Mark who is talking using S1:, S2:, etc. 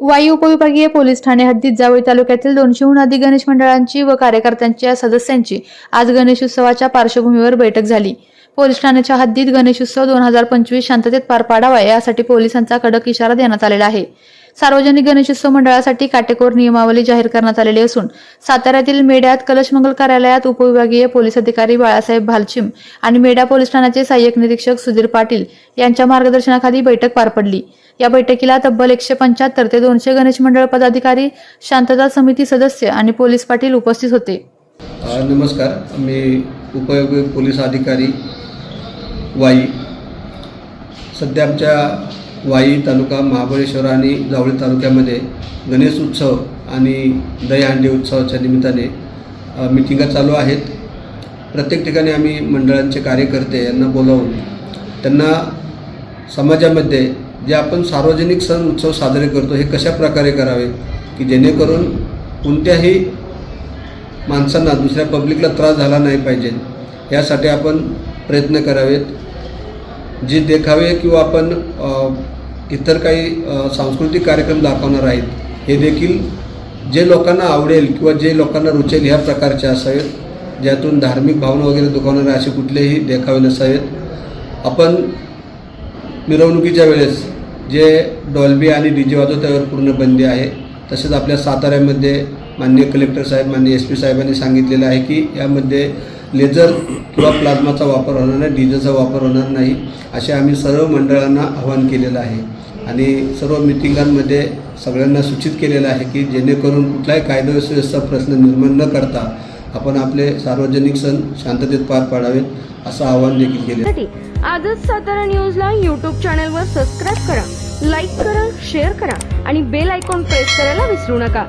S1: वायू उपविभागीय पोलीस ठाणे हद्दीत जावळी तालुक्यातील दोनशेहून अधिक गणेश मंडळांची व कार्यकर्त्यांच्या सदस्यांची आज गणेशोत्सवाच्या पार्श्वभूमीवर बैठक झाली. पोलीस ठाण्याच्या हद्दीत गणेशोत्सव दोन हजार पंचवीस शांततेत पार पाडावा यासाठी पोलिसांचा कडक इशारा देण्यात आलेला आहे. सार्वजनिक गणेशोत्सव मंडळासाठी काटेकोर नियमावली जाहीर करण्यात आलेली असून साताऱ्यातील मेढ्यात कलशमंगल कार्यालयात उपविभागीय पोलीस अधिकारी बाळासाहेब भालचिम आणि मेढा पोलीस ठाण्याचे सहाय्यक निरीक्षक सुधीर पाटील यांच्या मार्गदर्शनाखाली बैठक पार पडली. या बैठकीला तब्बल एकशे पंच्याहत्तर ते दोनशे गणेश मंडळ पदाधिकारी शांतता समिती सदस्य आणि पोलीस पाटील उपस्थित होते.
S2: नमस्कार. मी उपयोगी पोलीस अधिकारी वाई. सध्या आमच्या वाई तालुका महाबळेश्वर आणि जावळी तालुक्यामध्ये गणेश उत्सव आणि दहीहंडी उत्सवाच्या निमित्ताने मिटिंगा चालू आहेत. प्रत्येक ठिकाणी आम्ही मंडळांचे कार्यकर्ते यांना बोलावून त्यांना समाजामध्ये जे आपण सार्वजनिक सण उत्सव साजरे करतो हे कशा प्रकारे करावे? की जेणेकरून कोणत्याही माणसांना दुसऱ्या पब्लिकला त्रास झाला नाही पाहिजे. यासाठी आपण प्रयत्न करावेत. जे देखावे किंवा आपण इतर काही सांस्कृतिक कार्यक्रम दाखवणार आहेत हे देखील जे लोकांना आवडेल किंवा जे लोकांना रुचेल ह्या प्रकारचे असावेत ज्यातून धार्मिक भावना वगैरे दुखावणारे असे कुठलेही देखावे नसावेत. आपण मिरवणुकीच्या वेळेस जे डॉल्बी आणि डी जे वाजव त्यावर पूर्ण बंदी आहे तसेच आपल्या साताऱ्यामध्ये माननीय कलेक्टर साहेब माननीय एस पी साहेबांनी सांगितलेलं आहे की यामध्ये लेझर किंवा प्लाझ्माचा वापर होणार नाही डीजेचा वापर होणार नाही असे आम्ही सर्व मंडळांना आवाहन केलेलं आहे. आणि सर्व मिटिंगांमध्ये सगळ्यांना सूचित केलेलं आहे की जेणेकरून कुठलाही कायदेव्यवस्थेचा प्रश्न निर्माण न करता आपण आपले सार्वजनिक सण शांततेत पार पाडावेत असं आवाहन देखील केले
S3: आजच सातारा न्यूजला यूट्यूब चॅनलवर सबस्क्राईब करा लाईक करा शेअर करा आणि बेल आयकॉन प्रेस करायला विसरू नका.